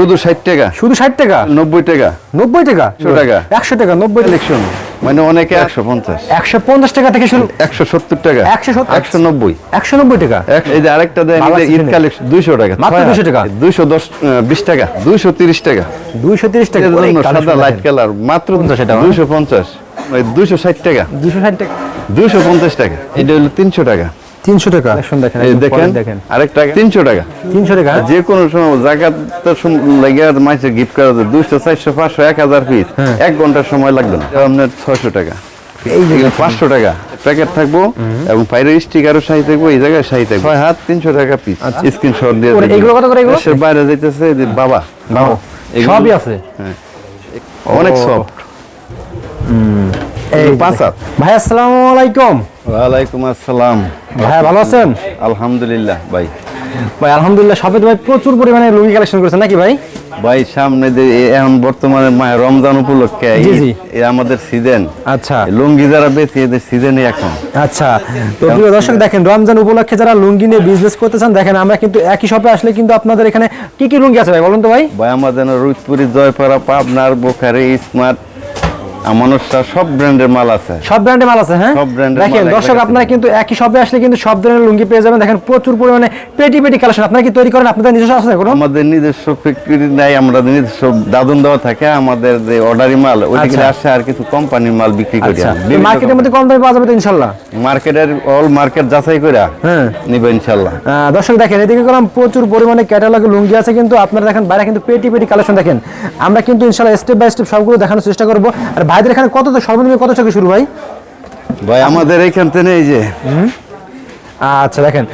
শুধু ষাট টাকা। শুধু ষাট টাকা? নব্বই টাকা। নব্বই টাকা? 100 টাকা। একশো টাকা নব্বই টাকা। কালেকশন মানে অনেকে একশো পঞ্চাশ। একশো পঞ্চাশ টাকা থেকে শুরু একশো সত্তর টাকা। 170 একশো নব্বই। একশো নব্বই টাকা? এক- এই যে আরেকটা দেন ঈদ কালেকশন দুইশো টাকা। মাত্র 200 টাকা। দুইশো দশ আহ, বিশ টাকা। দুইশো তিরিশ টাকা। দুইশো তিরিশ টাকা। অনেক সাদা লাইট কালার মাত্র 50 এটা, হ্যাঁ? দুইশো পঞ্চাশ। দুইশো ষাট টাকা। দুইশো ষাট টাকা। দুইশো পঞ্চাশ টাকা। এটা হলো তিনশো টাকা। তিনশো টাকা। দেখেন দেখেন আরেকটা তিনশো টাকা। তিনশো টাকা? যে কোনো সময় জায়গার লাগে মাইসে গিফট করা যায় দুইশো চারশো পাঁচশো এক হাজার পিস হ্যাঁ। এক ঘণ্টার সময় লাগবে না। আপনার ছয়শো টাকা। এই যে এগুলো পাঁচশো টাকা। প্যাকেট থাকব এবং বাইরে স্টিকারও শাড়ি থাকব এই জায়গায় শাড়ি থাকব। ছয় হাত তিনশো টাকা পিস স্ক্রিনশট দিয়ে এগুলো কত করে এগুলো? বাইরে যাইতেছে যে বাবা। বাবা, সবই আছে? হ্যাঁ। অনেক। সফট এই পাঁচ ভাই আসসালামু আলাইকুম। ওয়ালাইকুম আসসালাম। ভাই ভালো আছেন? আলহামদুলিল্লাহ ভাই। ভাই আলহামদুলিল্লাহ সবে ভাই প্রচুর পরিমাণে লুঙ্গি কালেকশন করেছেন নাকি ভাই? ভাই সামনে যে এখন বর্তমানে রমজান উপলক্ষে আমাদের সিজন আচ্ছা। লুঙ্গি যারা বেশি এদের সিজনই এখন। আচ্ছা। তো প্রিয় দর্শক দেখেন রমজান উপলক্ষে যারা লুঙ্গি নিয়ে বিজনেস করতে চান দেখেন আমরা কিন্তু একই শপে আসলে কিন্তু আপনাদের এখানে কি কি লুঙ্গি আছে ভাই বলুন তো ভাই? ভাই আমাদের রুদপুরি জয়পাড়া পাবনার বোখারি স্মার্ট আমানুষা সব ব্র্যান্ডের মাল আছে। সব ব্র্যান্ডের মাল আছে হ্যাঁ? সব brand-এর দেখেন দর্শক আপনারা কিন্তু একই শপে আসলে কিন্তু সব ধরনের লুঙ্গি পেয়ে যাবেন। দেখেন প্রচুর পরিমাণে পেটি পেটি কালেকশন। আপনারা কি তৈরি করেন? আপনাদের নিজস্ব আছে কোনো? আমাদের নিজস্ব ফ্যাক্টরি নাই আমরা নিজস্ব দাদন দেওয়া থাকে। আমাদের যে অর্ডারি মাল ওইদিকে আচ্ছা। আসে আর কিছু কোম্পানির মাল বিক্রি করি আচ্ছা। আমি। বিভিন্ন মার্কেটের মধ্যে কম দামে পাওয়া যাবে তো ইনশাল্লাহ? মার্কেটের অল মার্কেট যাচাই করে হ্যাঁ। নিবে ইনশাল্লাহ। দর্শক দেখেন এদিকে প্রচুর পরিমাণে ক্যাটালগে লুঙ্গি আছে কিন্তু আপনারা দেখেন বাইরে কিন্তু পেটি পেটি কালেকশন দেখেন। আমরা কিন্তু ইনশাল্লাহ স্টেপ বাই স্টেপ সবগুলো দেখানোর চেষ্টা করব। আর ভাইদের এখানে কত তো সর্বনিম্ন কত থেকে শুরু ভাই? ভাই আমাদের এইখান থেকে এই যে। আচ্ছা দেখেন।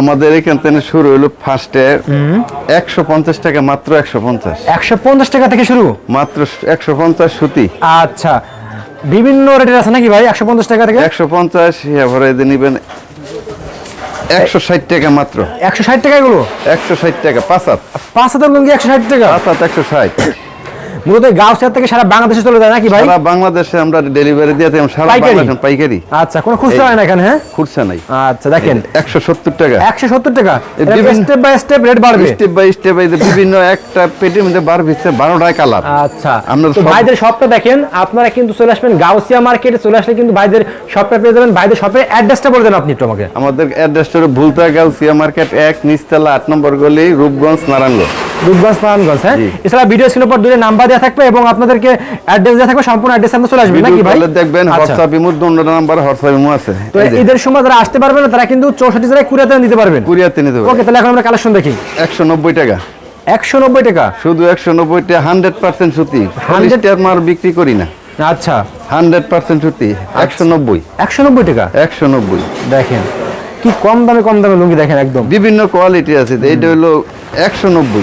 আমাদের এখান থেকে শুরু হলো ফার্স্টে একশো পঞ্চাশ টাকা মাত্র একশো পঞ্চাশ। একশো পঞ্চাশ টাকা থেকে শুরু? মাত্র একশো পঞ্চাশ সুতি। আচ্ছা। বিভিন্ন রেটের আছে নাকি ভাই একশো পঞ্চাশ টাকা থেকে? একশো পঞ্চাশ এবারে নিবেন একশো ষাট টাকা মাত্র। একশো ষাট টাকা এগুলো? একশো ষাট টাকা পাঁচ হাত। পাঁচ হাজার লুঙ্গি একশো ষাট টাকা? পাঁচ হাত একশো ষাট। মূলত গাউসিয়া থেকে সারা বাংলাদেশে চলে যায় নাকি ভাই? সারা বাংলাদেশে আমরা ডেলিভারি দিয়ে দিই, সারা পাইকারি? বাংলাদেশে পাইকারি। আচ্ছা কোনো খুচরা হয় না এখানে হ্যাঁ? খুঁড়ছে নাই। আচ্ছা দেখেন। একশো সত্তর টাকা। একশো সত্তর টাকা। এই স্টেপ বাই স্টেপ রেট বাড়বে। স্টেপ বাই স্টেপ বিভিন্ন একটা পেটির মধ্যে বারোটায় কালার। আচ্ছা। আমরা ভাইদের শপটা দেখেন আপনারা কিন্তু চলে আসবেন গাউসিয়া মার্কেটে চলে আসলে কিন্তু ভাইদের শপটা পেয়ে যাবেন। ভাইদের শপের অ্যাড্রেসটা বলে দেন আপনি একটু আমাকে। আমাদের অ্যাড্রেসটা ভুলতা গাউসিয়া মার্কেট এক নিচতলা আট নম্বর গলি রূপগঞ্জ নারায়ণগঞ্জ। দুধগঞ্জ পাহানগঞ্জ হ্যাঁ? এছাড়া ভিডিও স্ক্রিন উপর দুটো নাম্বার দেওয়া থাকবে এবং আপনাদেরকে অ্যাড্রেস দেওয়া থাকবে সম্পূর্ণ অ্যাড্রেস আপনার চলে আসবে নাকি ভাই? দেখবেন আচ্ছা। হোয়াটসঅ্যাপ ইমো দুটো নাম্বার হোয়াটসঅ্যাপ ইমো আছে। তো ঈদের সময় যারা আসতে পারবে না তারা কিন্তু 64 জেলায় কুরিয়াতে নিতে পারবেন। কুরিয়াতে নিতে পারবেন। ওকে তাহলে এখন আমরা কালেকশন দেখি। 190 টাকা। 190 টাকা? শুধু 190 টাকা 100% সুতি। 100 টাকা মার বিক্রি করি না। আচ্ছা। 100% সুতি আচ্ছা। 190 190 টাকা? 190 দেখেন কি কম দামে কম দামে লুঙ্গি দেখেন একদম। বিভিন্ন কোয়ালিটি আছে এইটা হলো 190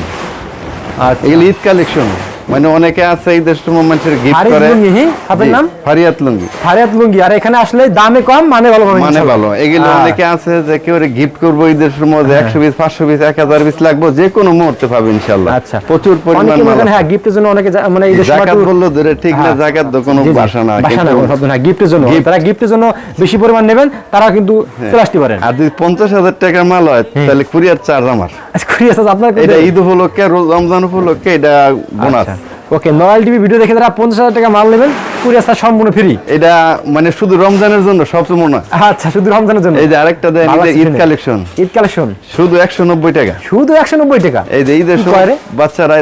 আর এগুলো ঈদ কালেকশন। মানে অনেকে আছে ঈদের সময় মানুষের গিফট করে। লুঙ্গি, হ্যাঁ? আপনার নাম? ফারিয়াত লুঙ্গি। ফারিয়াত লুঙ্গি। আর এখানে আসলে দামে কম মানে ভালো মানে ভালো। এগুলো হ্যাঁ। অনেকে আছে যে কেউ গিফট করব ঈদের সময় যে একশো পিস পাঁচশো পিস লাগবে যে কোনো মুহূর্তে পাবে ইনশাল্লাহ আচ্ছা। প্রচুর পরিমাণ মনে। হ্যাঁ গিফটের জন্য অনেকে মানে ঈদের সময় জাকাত একটু- বলল ধরে ঠিক না হ্যাঁ। জাকাত তো কোনো জি, না কিন্তু- না গিফটের জন্য। তারা গিফটের জন্য বেশি পরিমাণ নেবেন তারা কিন্তু চলে আসতে পারেন। আর যদি পঞ্চাশ হাজার টাকার মাল হয় তাহলে কুরিয়ার চার্জ আমার। আচ্ছা, কুড়ি আছে আপনার এটা ঈদ উপলক্ষে রোজ- রমজান উপলক্ষে এটা বোনাস। ওকে নয়াল টিভি ভিডিও দেখে তারা পঞ্চাশ হাজার টাকা মাল নেবেন হাজার সম্পূর্ণ ফ্রি এটা মানে শুধু রমজানের জন্য সবচেয়ে মনে হয়। আচ্ছা শুধু রমজানের জন্য? এই যে আরেকটা দেন ঈদ কালেকশন ঈদ কালেকশন শুধু একশো নব্বই টাকা। শুধু একশো নব্বই টাকা? এই যে ঈদের সময়? বাচ্চারা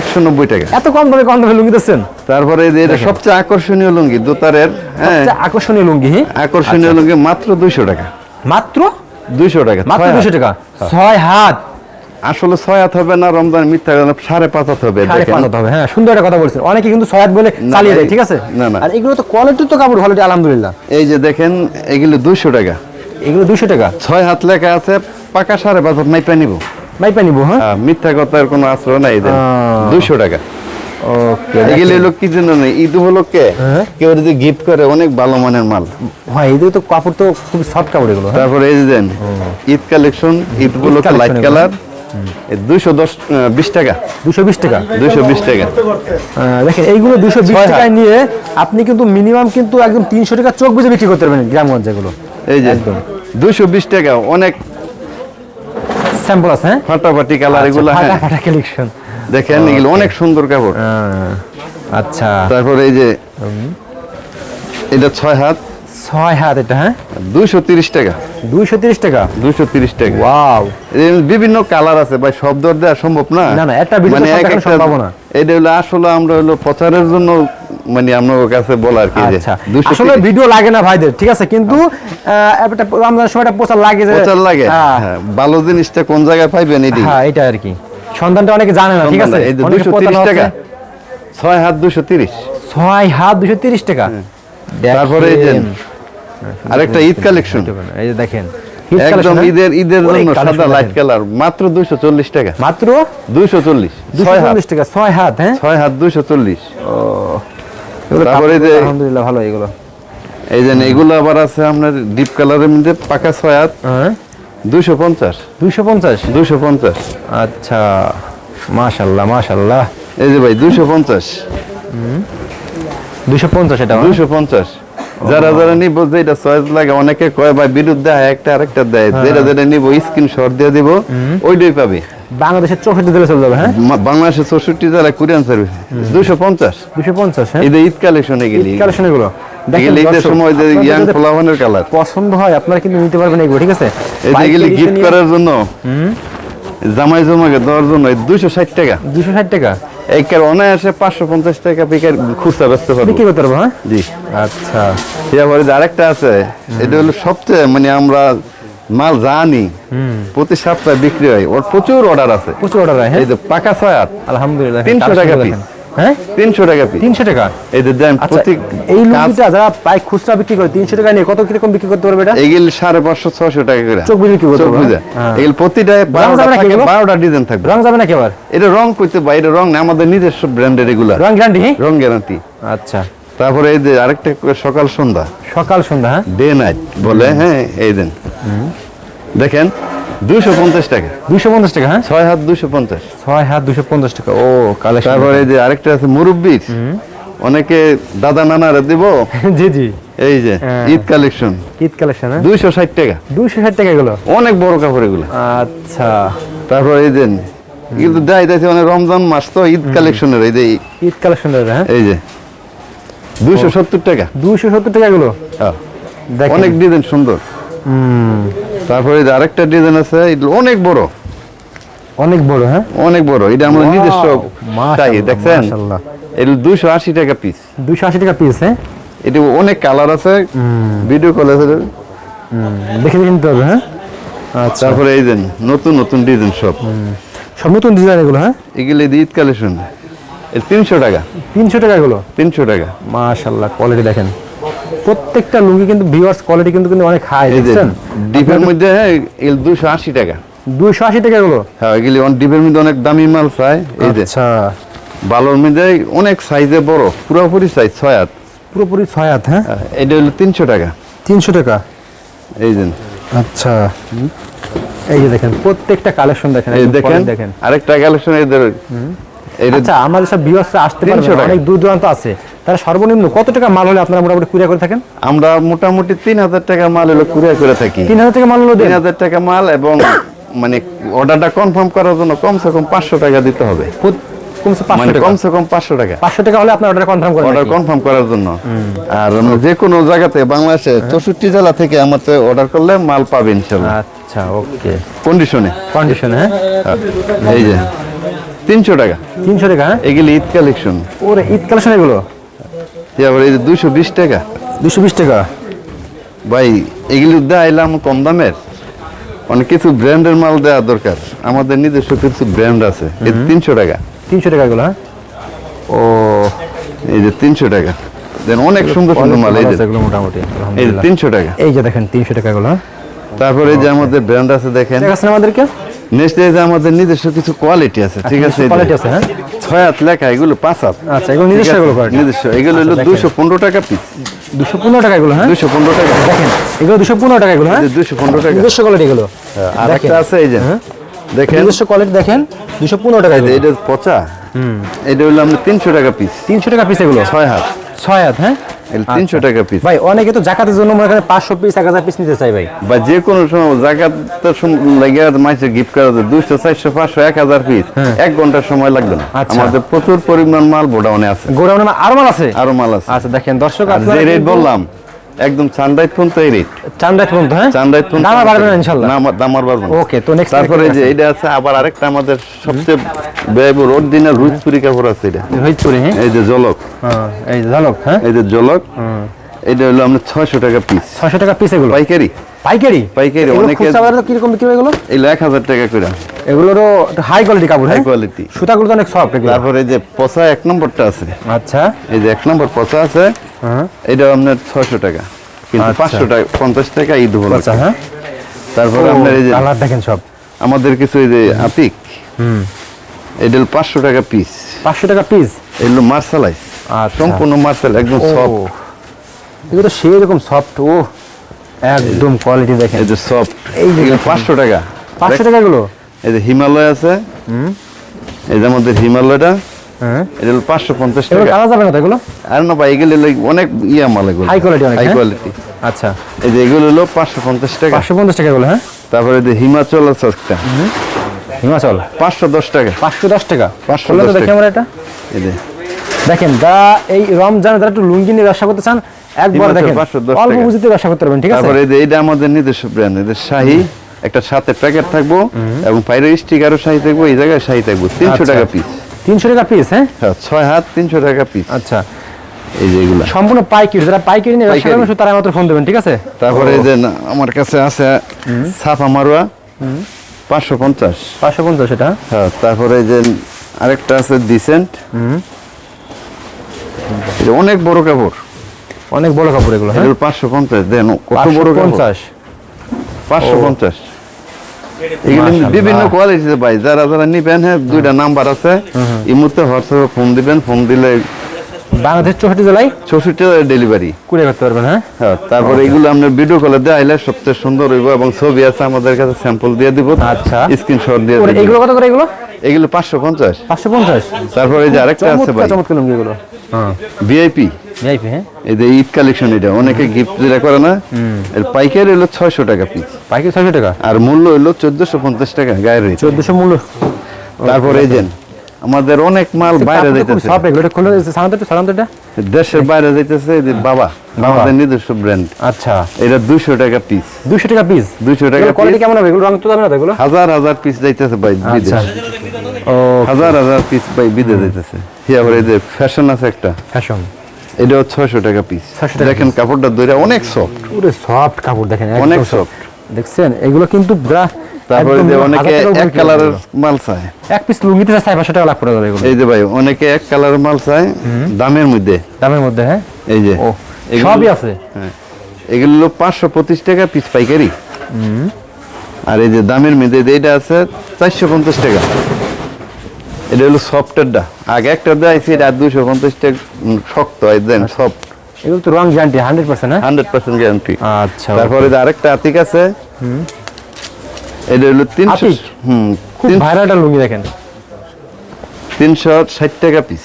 একশো নব্বই টাকা। এত কম দামে কম দামে লুঙ্গি দিচ্ছেন? তারপরে এটা সবচেয়ে আকর্ষণীয় লুঙ্গি দোতারের হ্যাঁ। আকর্ষণীয় লুঙ্গি? আকর্ষণীয় লুঙ্গি মাত্র দুইশো টাকা। মাত্র? দুইশো টাকা মাত্র হাত। টাকা? ছয় হাত? আসলে ছয় হাত হবে না রমজান মিথ্যা সাড়ে পাঁচ হাত হবে সাড়ে পাঁচ হাত হবে হ্যাঁ সুন্দর একটা কথা বলছেন। অনেকে কিন্তু ছয় হাত বলে চালিয়ে দেয় ঠিক আছে? না, না। আর এগুলো তো কোয়ালিটি তো কাপড় কোয়ালিটি আলহামদুলিল্লাহ। এই যে দেখেন এগুলো দুইশো টাকা। এগুলো দুশো টাকা? ছয় হাত লেখা আছে পাকা সাড়ে পাঁচ হাত মাইপা নিব। মাইপা নিবো হ্যাঁ? হ্যাঁ, মিথ্যা কথার কোনো আশ্রয় নাই। দুইশো টাকা। ওকে এগুলো হলো কি জন্য নেই? ঈদ উপলক্ষে হ্যাঁ। কেউ যদি গিফট করে অনেক ভালো মানের মাল। হ্যাঁ এগুলো তো কাপড় তো খুব সফট কাপড় এগুলো তারপরে এই যে ঈদ কালেকশন ঈদ উপলক্ষে লাইট কালার দশ বিশ টাকা। দুশো বিশ টাকা? দুইশো বিশ টাকা। দেখেন এইগুলো দুশো বিশ টাকায় নিয়ে আপনি কিন্তু মিনিমাম কিন্তু একদম তিনশো টাকা চোখ বুঝে বিক্রি করতে পারবেন গ্রামগঞ্জে এগুলো। এই যে একদম। দুইশো বিশ টাকা অনেক স্যাম্পল আছে হ্যাঁ? ফাটাফাটি কালার এগুলো আচ্ছা, হ্যাঁ। ফাটা ফাটা কালেকশন দেখেন এগুলো অনেক সুন্দর কাপড়। আচ্ছা। তারপরে এই যে এটা ছয় হাত। ছয় হাত এটা হ্যাঁ? তিরিশ টাকা। তিরিশ টাকা? তিরিশ টাকা। ওয়াও। বিভিন্ন কালার আছে ভাই সব দর দেওয়া সম্ভব না? না, না, একটা সব এক একটা- না। এটা হলো আসলে আমরা হলো প্রচারের জন্য মানে আপনার কাছে বলার কি আচ্ছা। আসলে ভিডিও লাগে না ভাইদের ঠিক আছে? কিন্তু রমজানের সময়টা প্রচার লাগে প্রচার লাগে। হ্যাঁ, হ্যাঁ, ভালো জিনিসটা কোন জায়গায় পাইবেন এটি? হ্যাঁ এটা আর কি। সন্ধানটা অনেকে জানে না ঠিক আছে? এই যে অনেকে দুইশো তিরিশ প্রতারণা টাকা। হচ্ছে। ছয় হাত দুশো তিরিশ। ছয় হাত দুশো তিরিশ টাকা। দেখেন। তারপরে এই যে আরেকটা ঈদ কালেকশন এই যে দেখেন। একদম এগুলো আবার আছে আপনার ডিপ কালারের মধ্যে পাকা 6 হাত। হ্যাঁ? 250 250 250 আচ্ছা মাশাআল্লাহ মাশাআল্লাহ এই যে ভাই 250 হুম। যারা যারা নিব যেটা চয়েস লাগে অনেকে কয় বিরুদ্ধে একটা আরেকটা দেয়। হ্যাঁ। যেটা যেটা নিব দিয়ে দিব ওইটাই পাবে। বাংলাদেশের চৌষট্টি জেলা চলে যাবে হ্যাঁ? বাংলাদেশের চৌষট্টি জেলা হ্যাঁ? পছন্দ হয় কিন্তু পারবেন ঠিক আছে? গেলে গিফট করার জন্য। জামাই জমাকে দেওয়ার জন্য দুশো ষাট টাকা। দুশো ষাট টাকা। এই কার অনায়াসে পাঁচশো পঞ্চাশ টাকা পিকার খুচরা বেচতে পারব। বিক্রি করতে পারব হ্যাঁ? জি। আচ্ছা। এরপরে আরেকটা আছে। এটা হলো সবচেয়ে মানে আমরা মাল জানি প্রতি সপ্তাহে বিক্রি হয়। ওর প্রচুর অর্ডার আছে। প্রচুর অর্ডার হয় হ্যাঁ? এই যে পাকা ছয় আলহামদুলিল্লাহ। 300 টাকা দেখেন। হ্যাঁ? তিনশো টাকা পিস তিনশো টাকা? এই যে দেন আচ্ছা প্রতি এই লুঙ্গিটা যারা পাই খুচরা বিক্রি করে তিনশো টাকা নিয়ে কত কীরকম বিক্রি করতে পারবে এটা? এগুলি সাড়ে পাঁচশো টাকা করে। চোখ বুঝে করতে পারবে, বুঝে। হ্যাঁ। এগুলি প্রতিটায় বারোটা যাবে নাকি থাকে এগুলো? বারোটা ডিজাইন থাকবে। রং যাবে নাকি আবার? এটা রং করতে বা এটা রং না আমাদের নিজস্ব ব্র্যান্ডের এগুলা। রং গ্যারান্টি রং গ্যারান্টি আচ্ছা। তারপরে এই যে আরেকটা সকাল সন্ধ্যা। সকাল সন্ধ্যা হ্যাঁ? ডে নাইট বলে হ্যাঁ এই দেন। দেখেন দুইশো পঞ্চাশ টাকা। দুইশো পঞ্চাশ টাকা হ্যাঁ? ছয় হাত দুইশো পঞ্চাশ। ছয় হাত দুশো পঞ্চাশ টাকা ও কালেকশন তারপরে এই যে আরেকটা আছে মুরব্বির। অনেকে দাদা নানারা দিব। জি জি। এই যে হ্যাঁ। ঈদ কালেকশন ঈদ কালেকশন হ্যাঁ? দুইশো ষাট টাকা। দুইশো ষাট টাকা এগুলো? অনেক বড় কাপড় এগুলো। আচ্ছা। তারপর এই যে কিন্তু দেয় দেখছি মানে রমজান মাস তো ঈদ কালেকশনের এই যে ঈদ কালেকশন হ্যাঁ? এই যে দুইশো সত্তর টাকা। দুইশো সত্তর টাকা গুলো হ্যাঁ। অনেক ডিজাইন সুন্দর। তারপরে আরেকটা ডিজাইন আছে অনেক বড়। অনেক বড় হ্যাঁ? অনেক বড়। এটা আমরা! নিজস্ব চাই দেখছেন। এগুলো দুইশো আশি টাকা পিস দুইশো আশি টাকা পিস হ্যাঁ? এটা অনেক কালার আছে। ভিডিও কল আছে। দেখে দেখে নিতে হবে হ্যাঁ? আচ্ছা। তারপরে এই যে নতুন নতুন ডিজাইন সব সব নতুন ডিজাইন এগুলো হ্যাঁ? এগুলো ঈদ কালেকশন। তিনশো টাকা। তিনশো টাকা এগুলো? তিনশো টাকা। মাশাল্লাহ কোয়ালিটি দেখেন। প্রত্যেকটা লুঙ্গি কিন্তু ভিউয়ার্স কোয়ালিটি কিন্তু কিন্তু অনেক হাই দেখছেন? ডিপের মধ্যে হ্যাঁ এগুলো দুশো আশি টাকা। দুইশো আশি টাকা এগুলো? হ্যাঁ এগুলি অন ডিপের মধ্যে অনেক দামি মাল চাই এই যে। আচ্ছা। বালোর মধ্যে অনেক সাইজে বড় পুরোপুরি সাইজ ছয় হাত। পুরোপুরি ছয় হাত হ্যাঁ? হ্যাঁ, এটা হলো তিনশো টাকা। তিনশো টাকা? এই যে। আচ্ছা। এই যে দেখেন প্রত্যেকটা কালেকশন দেখেন এই দেখেন দেখেন। আরেকটা কালেকশন এদের এইটা আচ্ছা আমাদের সব ভিউয়ার্সরা আসতে 300 পারবে অনেক দূর দূরান্ত আছে। তারা সর্বনিম্ন কত টাকা মাল হলে আপনারা মোটামুটি কুরিয়ার করে থাকেন? আমরা মোটামুটি তিন হাজার টাকা মাল হলো কুরিয়ার করে থাকি। তিন হাজার টাকা মাল হলো তিন হাজার টাকা মাল এবং মানে অর্ডারটা কনফার্ম করার জন্য কমসে কম পাঁচশো টাকা দিতে হবে। কমসে মানে কম পাঁচশো টাকা। পাঁচশো টাকা হলে আপনার অর্ডার কনফার্ম অর্ডার কনফার্ম করার জন্য। আর যে কোনো জায়গাতে বাংলাদেশে চৌষট্টি জেলা থেকে আমার অর্ডার করলে মাল পাবে ইনশাল্লাহ। আচ্ছা ওকে। কন্ডিশনে কন্ডিশন হ্যাঁ? এই যে তিনশো টাকা। তিনশো টাকা হ্যাঁ? এগুলি ঈদ কালেকশন ওরে ঈদ কালেকশন এগুলো? এবার এই বিশ টাকা। দুশো বিশ টাকা? ভাই এগুলি দেখাইলাম কম দামের। অনেক কিছু ব্র্যান্ডের মাল দেওয়া দরকার। আমাদের নিজস্ব কিছু ব্র্যান্ড আছে। এই তিনশো টাকা। তিনশো টাকা এগুলো হ্যাঁ? ও এই যে তিনশো টাকা। দেন অনেক সুন্দর সুন্দর মাল এই যে। মোটামুটি এই তিনশো টাকা। এই যে দেখেন তিনশো টাকা গুলো হ্যাঁ? তারপরে যে আমাদের ব্র্যান্ড আছে দেখেন। আমাদেরকে? নেক্সট যে আমাদের নিজস্ব কিছু কোয়ালিটি আছে ঠিক আছে কোয়ালিটি আছে হ্যাঁ? ছয় হাত লেখা এগুলো পাঁচ হাত। আচ্ছা এগুলো নিজস্ব এগুলো নিজস্ব এগুলো হলো দুশো পনেরো টাকা পিস দুশো পনেরো টাকা এগুলো হ্যাঁ? দুশো পনেরো টাকা। দেখেন এগুলো দুশো পনেরো টাকা এগুলো হ্যাঁ? দুশো পনেরো টাকা। নিজস্ব কোয়ালিটি এগুলো। আর একটা আছে এই যে দেখেন। নিজস্ব কোয়ালিটি দেখেন দুশো পনেরো টাকা। এটা পচা। এটা হলো আমরা তিনশো টাকা পিস তিনশো টাকা পিস এগুলো? ছয় হাত। ছয় হাত হ্যাঁ? তিনশো টাকা পিস ভাই অনেকে তো জাকাতের জন্য মনে করেন পাঁচশো পিস নিতে চাই ভাই। বা যে কোনো সময় লাগে মাইসে গিফট করা যায় পিস এক ঘণ্টার সময় লাগবে না। আচ্ছা। আমাদের প্রচুর পরিমাণ মাল বোডাউনে আছে। গোডাউনে আরও মাল আছে? আরও মাল আছে। আচ্ছা দেখেন দর্শক আর আপনারা যে রেট বললাম একদম চান্দাইত পর্যন্ত এই রেট চান্দাইত পর্যন্ত হ্যাঁ? চান্দাইত পর্যন্ত দাম বাড়বে না ইনশাল্লাহ। না দাম আর বাড়বে না। ওকে তো নেক্সট তারপরে যে এটা আছে আবার আরেকটা আমাদের সবচেয়ে ব্যয়বহুল অরিজিনাল রুইচুরি কাপড় আছে এটা। হইচুরি হ্যাঁ? এই যে জলক হ্যাঁ, এই যে হ্যাঁ? এই যে জলক এটা হলো আমরা ছয়শো টাকা পিস ছয়শো টাকা পিস এগুলো? পাইকারি। পাইকারি? পাইকারি, অনেকে- খুচরা বাজারে কীরকম বিক্রি হয় এগুলো? এই এক হাজার টাকা করে। এগুলোরও হাই কোয়ালিটি কাপড় হাই হ্যাঁ কোয়ালিটি সুতাগুলো তো অনেক সফট এগুলো। তারপরে এই যে পচা এক নম্বরটা আছে। আচ্ছা। এই যে এক নম্বর পচা আছে হ্যাঁ। এটা আপনার ছয়শো টাকা। কিন্তু আচ্ছা। পাঁচশো টাকা পঞ্চাশ টাকা ঈদ হলো। আচ্ছা হ্যাঁ? তারপরে আপনার এই যে কালার দেখেন সব। আমাদের কিছু এই যে আতিক এটা হলো পাঁচশো টাকা পিস পাঁচশো টাকা পিস এগুলো মার্শালাইজ আর সম্পূর্ণ মার্শাল একদম সফট এগুলো তো সেই রকম সফট ও। একদম কোয়ালিটি দেখেন। এই যে সফট এই যে এগুলো দেখেন। পাঁচশো টাকা। পাঁচশো টাকা এগুলো? এই যে হিমালয় আছে এই যে আমাদের হিমালয়টা হ্যাঁ। এটা হলো পাঁচশো পঞ্চাশ টাকা। যাবে না এগুলো? আর না ভাই এগুলো অনেক ইয়া মাল এগুলো। Quality অনেক, হাই? কোয়ালিটি আচ্ছা। এই যে এগুলো হলো পাঁচশো পঞ্চাশ টাকা। পাঁচশো পঞ্চাশ টাকা এগুলো হ্যাঁ? তারপরে যে হিমাচল আছে একটা হিমাচল? পাঁচশো দশ টাকা। পাঁচশো দশ টাকা? 510 বললেন তো দেখি টাকা। আমরা এটা। এই যে। দেখেন যা এই রমজানে যারা একটু লুঙ্গি নিয়ে ব্যবসা করতে চান একবার দেখেন 510 অল্প। পুঁজিতে ব্যবসা করতে পারবেন ঠিক আছে? তারপরে এই যে এটা আমাদের নিজস্ব ব্র্যান্ড এদের শাহি। একটা সাথে প্যাকেট থাকব এবং বাইরে স্টিকারও শাহি থাকব এই জায়গায় শাহি থাকব তিনশো আচ্ছা। টাকা পিস তিনশো টাকা পিস হ্যাঁ? হ্যাঁ ছয় হাত তিনশো টাকা পিস আচ্ছা। এই যে সম্পূর্ণ পাইকারি যারা পাইকারি নিয়ে ব্যবসা পাইকারি। তারা মাত্র ফোন দেবেন ঠিক আছে? তারপরে এই যে আমার কাছে আছে সাফা মারুয়া পাঁচশো পঞ্চাশ। পাঁচশো পঞ্চাশ এটা। হ্যাঁ তারপরে এই যে আরেকটা আছে ডিসেন্ট অনেক বড় কাপড়। অনেক বড় কাপড় এগুলো হ্যাঁ? পাঁচশো পঞ্চাশ দেন কত বড় পঞ্চাশ। পাঁচশো পঞ্চাশ। এগুলো বিভিন্ন কোয়ালিটিতে ভাই যারা যারা নিবেন হ্যাঁ দুইটা নাম্বার আছে। এই মুহূর্তে হোয়াটসঅ্যাপে ফোন দিবেন ফোন দিলে বাংলাদেশ চৌষট্টি জেলায় চৌষট্টি ডেলিভারি কুড়িয়ে করতে পারবেন হ্যাঁ? হ্যাঁ তারপরে এগুলো আপনার ভিডিও কলে দেখাইলে সবচেয়ে সুন্দর হইব এবং ছবি আছে আমাদের কাছে স্যাম্পল দিয়ে দিব। আচ্ছা। স্ক্রিনশট দিয়ে দিব। এগুলো কত করে এগুলো? এগুলো পাঁচশো পঞ্চাশ। পাঁচশো পঞ্চাশ। তারপরে যে আরেকটা আছে চমৎকার এগুলো। ভিআইপি ভিআইপি হ্যাঁ। এই যে ঈদ কালেকশন এটা অনেকে গিফট যেটা করে না এর পাইকারি হলো ছয়শো টাকা পিস পাইকারি ছয়শো টাকা? আর মূল্য হলো চোদ্দশো পঞ্চাশ টাকা গায়ের রেট। চোদ্দশো মূল্য। তারপরে যে আমাদের অনেক মাল বাইরে যাইতেছে। দেশের বাইরে যাইতেছে বাবা আমাদের নিজস্ব ব্র্যান্ড আচ্ছা। এটা দুইশো টাকা পিস দুশো টাকা পিস দুইশো টাকা কোয়ালিটি কেমন হবে? রং তো এগুলো? হাজার হাজার পিস যাইতেছে ভাই বিদেশ। আচ্ছা। হাজার হাজার পিস ভাই বিদেশ যাইতেছে। তারপরে এই যে ফ্যাশন আছে একটা। ফ্যাশন এটাও ছয়শো টাকা পিস দেখেন কাপড়টা দইরা অনেক সফট পুরো সফট কাপড় দেখেন অনেক সফট দেখছেন? এগুলো কিন্তু তারপরে যে অনেকে এক কালারের মাল চায়। এক পিস লুঙ্গিতে চাই পাঁচশো টাকা লাভ করে এগুলো। এই যে ভাই অনেকে এক কালারের মাল চায় দামের মধ্যে। দামের মধ্যে হ্যাঁ? এই যে। সবই আছে। হ্যাঁ। এগুলো পাঁচশো পঁচিশ টাকা পিস পাইকারি। আর এই যে দামের মধ্যে এটা আছে চারশো পঞ্চাশ টাকা। এটা হলো সফটেরটা আগে একটা দেখাইছি এটা দুশো পঞ্চাশ টাকা শক্ত এই দেন সফট এগুলো তো রং গ্যারান্টি হান্ড্রেড পার্সেন্ট হ্যাঁ হান্ড্রেড পার্সেন্ট গ্যারান্টি আচ্ছা তারপরে যে আরেকটা আতিক আছে এটা হলো তিনশো? হুম খুব একটা লুঙ্গি দেখেন। তিনশো ষাট টাকা পিস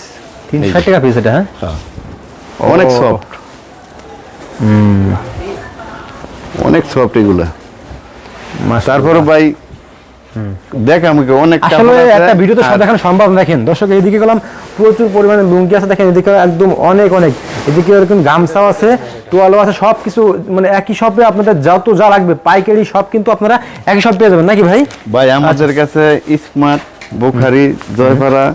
তিনশো ষাট টাকা পিস এটা হ্যাঁ? অনেক ও। সফট অনেক সফট এগুলা। তারপরে ভাই দেখ আমাকে অনেক আসলে কাপড় আছে। একটা সব দেখানো সম্ভব দেখেন। দর্শক এইদিকে গেলাম প্রচুর পরিমাণে লুঙ্গি আছে দেখেন এদিকে একদম অনেক অনেক। এদিকে এরকম গামছাও আছে তোয়ালো আছে সব কিছু মানে একই শপে আপনাদের যত যা লাগবে পাইকারি সব কিন্তু আপনারা একই শপ পেয়ে যাবেন নাকি ভাই? ভাই আমাদের কাছে স্মার্ট বুখারি জয়পাড়া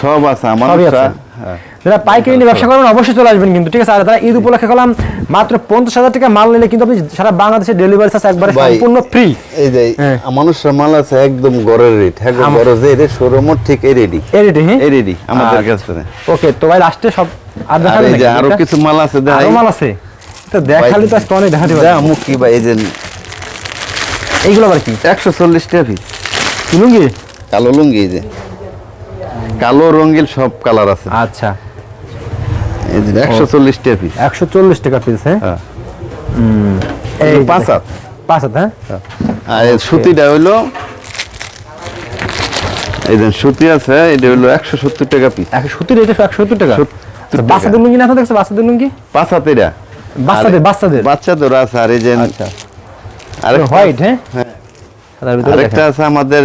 সব আছে আমার। যারা পাইকারি নিয়ে ব্যবসা করবেন অবশ্যই চলে আসবেন কিন্তু ঠিক আছে? আর তারা ঈদ উপলক্ষে গেলাম মাত্র পঞ্চাশ হাজার টাকা মাল নিলে কিন্তু আপনি সারা বাংলাদেশে ডেলিভারি চার্জ একবারে সম্পূর্ণ ফ্রি এই যে হ্যাঁ। মানুষের মাল আছে একদম গড়ের রেট হ্যাঁ আম- গড় যে রেট শোরুমও ঠিক এই রেডি এই রেটে হ্যাঁ? এই রেডি আমাদের। কাছে ওকে তো ভাই লাস্টে সব আর আর দেখাবেন এই যে নাকি? আরও কিছু মাল আছে দেখাই আরও মাল আছে। তো দেখালি তো আজকে অনেক দেখাতে যা পারব মুখ কি ভাই এই যে এইগুলো আবার কি? একশো চল্লিশ টাকা পিস লুঙ্গি? কালো লুঙ্গি এই যে। কালো রঙিল সব কালার আছে। আচ্ছা। একশো চল্লিশ টাকা পিস একশো চল্লিশ টাকা পিস হ্যাঁ? হ্যাঁ। এই পাঁচ হাত। পাঁচ হাত হ্যাঁ? আর সুতিটা হইল এই যে সুতি আছে এটা হইল একশো সত্তর টাকা পিস একশো সত্তর এটা একশো সত্তর টাকা। সত- সত্তর টাকা। বাচ্চাদের লুঙ্গি না আপনার দেখছ? বাচ্চাদের লুঙ্গি? পাঁচ বাচ্চাদের বাচ্চাদের? বাচ্চাদের আছে আর এই যে আচ্ছা। আরেকটা- হোয়াইট হ্যাঁ? হ্যাঁ। আরেকটা আছে আমাদের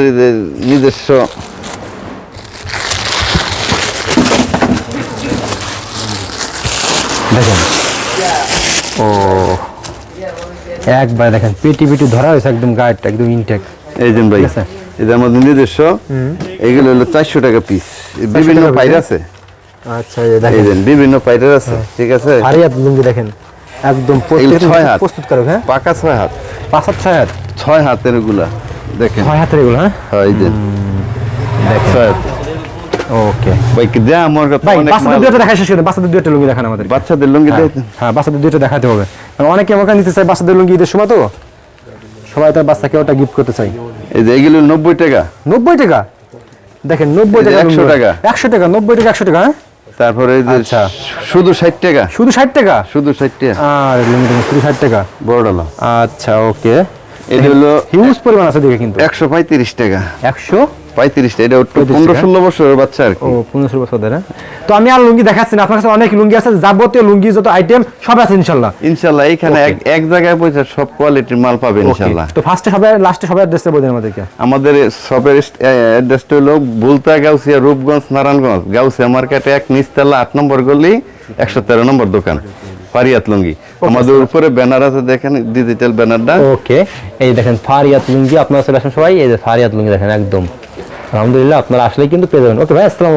নিজস্ব দেখেন। ও। একবার দেখেন পেটি পেটি ধরা হয়েছে একদম গায়েরটা একদম ইনটেক এই যে ভাই যে আমাদের নিজস্ব এগুলো হলো চারশো টাকা পিস বিভিন্ন পাইর হ্যাঁ? আছে। আচ্ছা এই এই দেখেন। বিভিন্ন পাইরের আছে ঠিক আছে? হারিয়াত লুঙ্গি দেখেন। একদম ছয় হাত। প্রস্তুত করো হ্যাঁ? পাকা ছয় হাত। পাঁচ হাত ছয় হাত? ছয় হাতেরগুলা দেখেন। ছয় হাতেরগুলা হ্যাঁ? হয় এই যে ছয় হাত। ওকে ভাই দেয়া আমার কাছে ভাই বাচ্চাদের। দুটো দেখা শেষ করে বাচ্চাদের দুটো লুঙ্গি দেখান আমাদের বাচ্চাদের লুঙ্গি হ্যাঁ, হ্যাঁ বাচ্চাদের দুটো দেখাতে হবে। অনেকে আমাকে নিতে চায় বাচ্চাদের লুঙ্গি ঈদের সময় তো। সবাই তার বাচ্চাকে ওটা গিফট করতে চাই এই যে এগুলো নব্বই টাকা। নব্বই টাকা? দেখেন নব্বই টাকা 100 লুঙ্গি। টাকা। একশো টাকা নব্বই টাকা একশো টাকা হ্যাঁ? তারপরে আচ্ছা। শুধু ষাট টাকা। শুধু ষাট টাকা? শুধু ষাট টাকা। আর লুঙ্গি শুধু ষাট টাকা। বড় ডালা আচ্ছা ওকে। এটা হলো হিউজ পরিমাণ আছে দেখে কিন্তু। একশো পঁয়ত্রিশ টাকা। একশো পঁয়ত্রিশ এটা একটু পনেরো ষোলো বছরের বাচ্চা আর ও কি পনেরোশো বছর ধরে তো আমি আর লুঙ্গি দেখাচ্ছি না আপনার কাছে অনেক লুঙ্গি আছে যাবতীয় লুঙ্গি যত আইটেম সব আছে ইনশাল্লাহ। ইনশাল্লাহ এইখানে এক এক জায়গায় পয়সা সব কোয়ালিটির মাল পাবে ইনশাল্লাহ। তো ফার্স্টে সবাই লাস্টে সবাই অ্যাড্রেসটা বলে আমাদেরকে। আমাদের শপের অ্যাড্রেসটা হলো বুলতা গাউসিয়া রূপগঞ্জ নারায়ণগঞ্জ। গাউসিয়া মার্কেটে এক নিচতলা আট নম্বর গলি একশো তেরো নম্বর দোকান ফারিয়াত লুঙ্গি। আমাদের উপরে ব্যানার আছে দেখেন ডিজিটাল ব্যানারটা ওকে এই দেখেন ফারিয়াত লুঙ্গি আপনারা সবাই এই যে ফারিয়াত লুঙ্গি দেখেন একদম। আলহামদুলিল্লাহ আপনারা আসলেই কিন্তু পেয়ে যাবেন। ওকে ভাই আসসালাম